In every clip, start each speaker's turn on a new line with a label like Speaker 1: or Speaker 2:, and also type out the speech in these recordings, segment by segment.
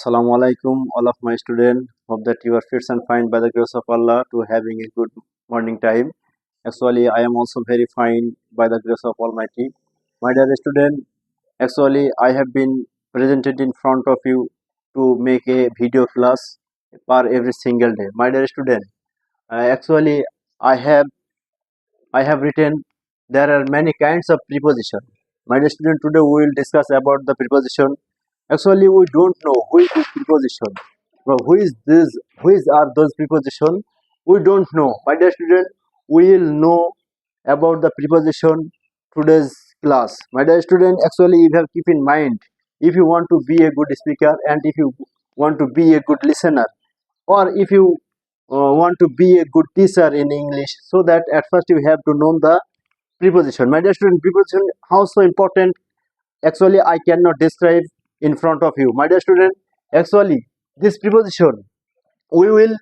Speaker 1: Assalamu alaikum, all of my students. Hope that you are fit and fine by the grace of Allah to having a good morning time. Actually, I am also very fine by the grace of Almighty. My dear student, actually, I have been presented in front of you to make a video class for every single day. My dear student, uh, actually, I have I have written there are many kinds of preposition. My dear student, today we will discuss about the preposition actually we don't know who is this preposition. Who is this who is are those preposition? We don't know. My dear student we will know about the preposition today's class. My dear student actually you have keep in mind if you want to be a good speaker and if you want to be a good listener or if you uh, want to be a good teacher in english so that at first you have to know the preposition. My dear student preposition how so important? Actually i cannot describe in front of you my dear student actually this preposition we will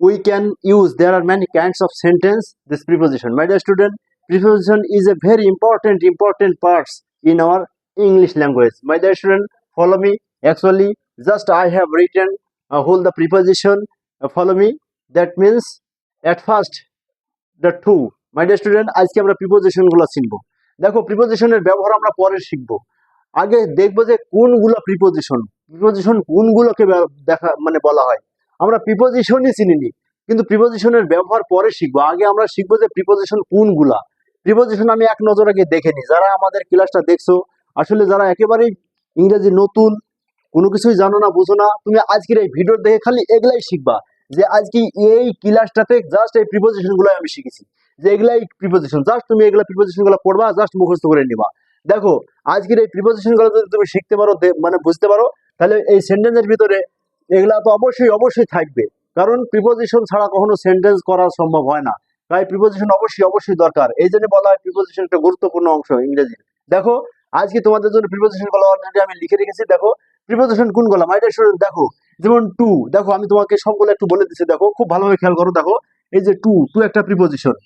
Speaker 1: we can use there are many kinds of sentence this preposition my dear student preposition is a very important important parts in our english language my dear student follow me actually just i have written uh, whole the preposition uh, follow me that means at first the two my dear student আজকে আমরা প্রিপোজিশনগুলো শিখব দেখো প্রিপোজিশনের ব্যবহার আমরা পরে শিখব আগে দেখব যে কোনগুলো প্রিপোজিশন প্রিপোজিশন কোনগুলোকে দেখা মানে বলা হয়। আমরা প্রিপোজিশনই চিনিনি, কিন্তু প্রিপোজিশনের ব্যবহার পরে শিখব। আগে আমরা শিখব যে প্রিপোজিশন কোনগুলা। প্রিপোজিশন আমি এক নজর আগে দেখে নিই। যারা আমাদের ক্লাসটা দেখছ, আসলে যারা একেবারেই ইংরেজি নতুন, কোনো কিছুই জানো না, বুঝো না, তুমি আজকের এই ভিডিও দেখে খালি এগুলাই শিখবা। যে আজকে এই ক্লাসটাতে জাস্ট এই প্রিপোজিশনগুলো আমি শিখেছি। যে এগুলাই প্রিপোজিশন জাস্ট তুমি এগুলা প্রিপোজিশনগুলো পড়বা জাস্ট মুখস্থ করে নিবা। দেখো, আজকের এই প্রিপোজিশনগুলো যদি তুমি শিখতে পারো মানে বুঝতে পারো, তাহলে এই সেন্টেন্সের ভিতরে এগুলা তো অবশ্যই অবশ্যই থাকবে। কারণ প্রিপোজিশন ছাড়া কখনো সেন্টেন্স করা সম্ভব হয় না। তাই প্রিপোজিশন অবশ্যই অবশ্যই দরকার। এই জন্য বলা হয় প্রিপোজিশন একটা গুরুত্বপূর্ণ অংশ ইংরেজির। দেখো, আজকে তোমাদের জন্য প্রিপোজিশনগুলো অলরেডি আমি লিখে রেখেছি। দেখো প্রিপোজিশন কোনগুলো? মাই ডিয়ার স্টুডেন্ট দেখো, যেমন টু দেখো, আমি তোমাকে সবগুলো একটু বলে দিচ্ছি। দেখো, খুব ভালোভাবে খেয়াল করো, দেখো, এই যে টু টু একটা প্রিপোজিশন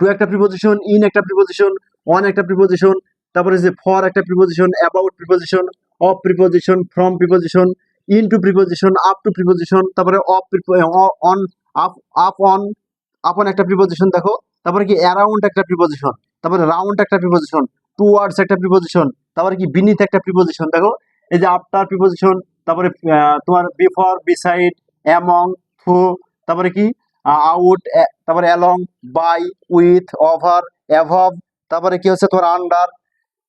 Speaker 1: টু একটা প্রিপোজিশন ইন একটা প্রিপোজিশন অন একটা প্রিপোজিশন তারপরে যে ফর একটা preposition about preposition of preposition from preposition in to preposition up to preposition তারপরে off on up up on upon একটা প্রিপোজিশন দেখো, তারপরে কি অ্যারাউন্ড একটা প্রিপোজিশন তারপরে রাউন্ড একটা প্রিপোজিশন টুয়ার্ডস একটা প্রিপোজিশন তারপরে কি বিনিথ একটা প্রিপোজিশন দেখো, এই যে আফটার প্রিপোজিশন তারপরে তোমার বিফোর বিসাইড অ্যামং থ্রু তারপরে কি আউট তারপরে along by with over above তারপরে কি হচ্ছে তোমার আন্ডার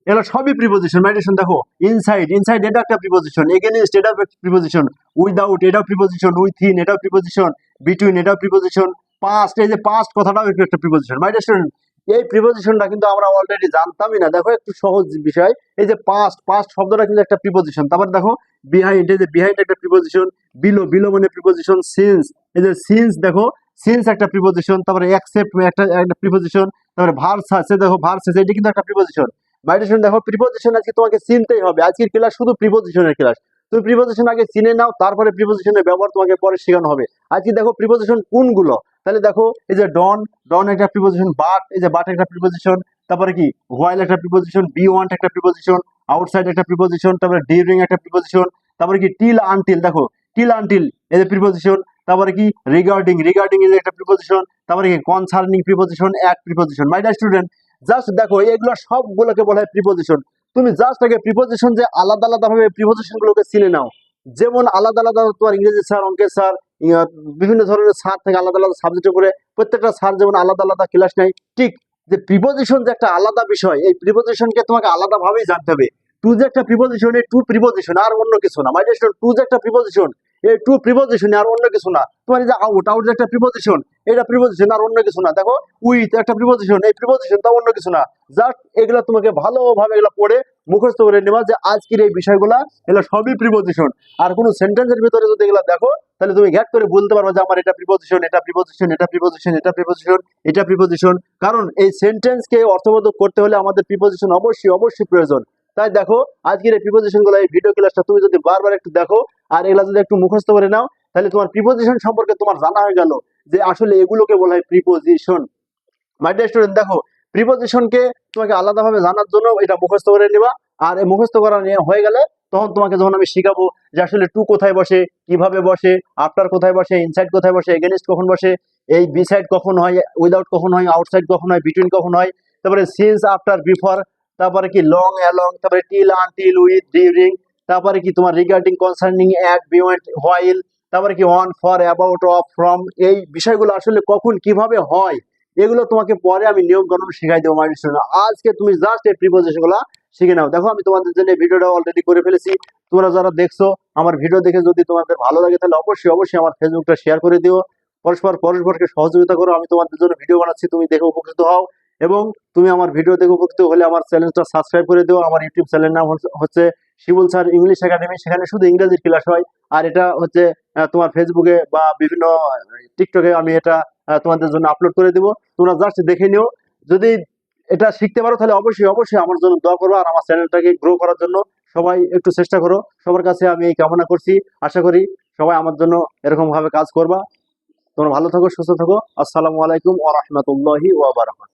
Speaker 1: এগুলো সবই প্রিপোজিশন মেডিটেশন দেখো ইনসাইড ইনসাইড এটা একটা প্রিপোজিশন এগেনস্ট এটা প্রিপোজিশন উইদাউট এটাও প্রিপোজিশন উইথিন এটাও প্রিপোজিশন বিটুইন এটাও প্রিপোজিশন পাস্ট এই যে পাস্ট কথাটাও একটু একটা প্রিপোজিশন মেডিটেশন এই প্রিপোজিশনটা কিন্তু আমরা অলরেডি জানতামই না। দেখো একটু সহজ বিষয়, এই যে পাস্ট পাস্ট শব্দটা কিন্তু একটা প্রিপোজিশন তারপর দেখো বিহাইন্ড এই যে বিহাইন্ড একটা প্রিপোজিশন বিলো বিলো মানে প্রিপোজিশন সিন্স এই যে সিন্স দেখো সিন্স একটা প্রিপোজিশন তারপরে অ্যাকসেপ্ট একটা একটা প্রিপোজিশন তারপরে ভার্স আছে দেখো ভার্স আছে এটা কিন্তু একটা প্রিপোজিশন মাইটেশন দেখো প্রিপোজিশন আজকে তোমাকে চিনতেই হবে। আজকের ক্লাস শুধু প্রিপোজিশনের ক্লাস তুমি প্রিপোজিশন আগে চিনে নাও, তারপরে প্রিপোজিশনের ব্যবহার তোমাকে পরে শেখানো হবে। আজকে দেখো প্রিপোজিশন কোনগুলো? তাহলে দেখো, এই যে ডন ডন একটা প্রিপোজিশন বাট এই যে বাট একটা প্রিপোজিশন তারপরে কি? হোয়াইল একটা প্রিপোজিশন বি ওয়ান্ট একটা প্রিপোজিশন আউটসাইড একটা প্রিপোজিশন তারপরে ডিউরিং একটা প্রিপোজিশন তারপরে কি? টিল আনটিল দেখো টিল আনটিল এই যে প্রিপোজিশন তারপরে কি? রিগার্ডিং রিগার্ডিং এর একটা প্রিপোজিশন তারপরে কি? কনসার্নিং প্রিপোজিশন এক preposition my dear student just দেখো, এগুলো সবগুলোকে বলা হয় প্রিপোজিশন তুমি জাস্ট আগে প্রিপোজিশন যে আলাদা আলাদা ভাবে প্রিপোজিশন গুলোকে চিনে নাও। যেমন আলাদা আলাদা তোমার ইংরেজি স্যার, অঙ্কের স্যার বিভিন্ন ধরনের স্যার থেকে আলাদা আলাদা সাবজেক্টে করে। প্রত্যেকটা স্যার যেমন আলাদা আলাদা ক্লাস নেয়, ঠিক যে প্রিপোজিশন যে একটা আলাদা বিষয়, এই প্রিপোজিশনকে তোমাকে আলাদা ভাবেই জানতে হবে। টু যে একটা প্রিপোজিশন এই টু প্রিপোজিশন আর অন্য কিছু না। মাই টু যে একটা প্রিপোজিশন এই টু প্রিপোজিশন আর অন্য কিছু না। তোমার এই যে আউট আউট যে একটা প্রিপোজিশন এটা প্রিপোজিশন আর অন্য কিছু না। দেখো উইথ একটা প্রিপোজিশন এই প্রিপোজিশন তা অন্য কিছু না। জাস্ট এগুলো তোমাকে ভালোভাবে এগুলো পড়ে মুখস্থ করে নেবা যে আজকের এই বিষয়গুলা, এগুলো সবই প্রিপোজিশন আর কোনো সেন্টেন্সের ভিতরে যদি এগুলো দেখো, তাহলে তুমি ঘ্যাট করে বলতে পারবে যে আমার এটা প্রিপোজিশন এটা প্রিপোজিশন এটা প্রিপোজিশন এটা প্রিপোজিশন এটা প্রিপোজিশন কারণ এই সেন্টেন্সকে অর্থবোধক করতে হলে আমাদের প্রিপোজিশন অবশ্যই অবশ্যই প্রয়োজন। তাই দেখো, আজকের এই প্রিপোজিশনগুলো, এই ভিডিও ক্লাসটা তুমি যদি বারবার একটু দেখো, আর এগুলা যদি একটু মুখস্থ করে নাও, তাহলে তোমার প্রিপোজিশন সম্পর্কে তোমার জানা হয়ে গেল যে আসলে এগুলোকে বলা হয় প্রিপোজিশন মাই ডিয়ার স্টুডেন্ট দেখো প্রিপোজিশনকে তোমাকে আলাদাভাবে জানার জন্য এটা মুখস্থ করে নিবা, আর এই মুখস্থ করা নিয়ে হয়ে গেলে তখন তোমাকে যখন আমি শিখাবো যে আসলে টু কোথায় বসে, কীভাবে বসে আফটার কোথায় বসে ইনসাইড কোথায় বসে এগেনস্ট কখন বসে, এই বি সাইড কখন হয় উইদাউট কখন হয় আউটসাইড কখন হয় বিটুইন কখন হয়, তারপরে সিন্স আফটার বিফোর তারপরে কি লং অ্যালং তারপরে টিল আনটিল উইথ ডিউরিং তারপরে কি তোমার regarding concerning at beyond while তারপরে কি on for about of from এই বিষয়গুলো আসলে কখন কীভাবে হয়, এগুলো তোমাকে পরে আমি নিয়ম কানুন শেখাই দেবো মাইন্ড স্টুডেন্ট আজকে তুমি জাস্ট এই প্রিপোজিশনগুলো শিখে নাও। দেখো, আমি তোমাদের জন্য ভিডিওটা অলরেডি করে ফেলেছি। তোমরা যারা দেখছ, আমার ভিডিও দেখে যদি তোমাদের ভালো লাগে, তাহলে অবশ্যই অবশ্যই আমার ফেসবুকটা শেয়ার করে দিও। পরস্পর পরস্পরকে সহযোগিতা করো। আমি তোমাদের জন্য ভিডিও বানাচ্ছি। তুমি দেখে উপকৃত হও। এবং তুমি আমার ভিডিও দেখে উপকৃত হলে আমার চ্যানেলটা সাবস্ক্রাইব করে দিও। আমার ইউটিউব চ্যানেলের নাম হচ্ছে- শিবুল স্যার ইংলিশ একাডেমি সেখানে শুধু ইংরেজির ক্লাস হয়। আর এটা হচ্ছে তোমার ফেসবুকে বা বিভিন্ন টিকটকে আমি এটা তোমাদের জন্য আপলোড করে দিব। তোমরা জাস্ট দেখে নিও। যদি এটা শিখতে পারো, তাহলে অবশ্যই অবশ্যই আমার জন্য দোয়া করো আর আমার চ্যানেলটাকে গ্রো করার জন্য। সবাই একটু চেষ্টা করো। সবার কাছে আমি এই কামনা করছি। আশা করি সবাই আমার জন্য এরকম ভাবে কাজ করবা। তোমরা ভালো থাকো, সুস্থ থাকো। আসসালামু আলাইকুম ওয়া রাহমাতুল্লাহি ওয়া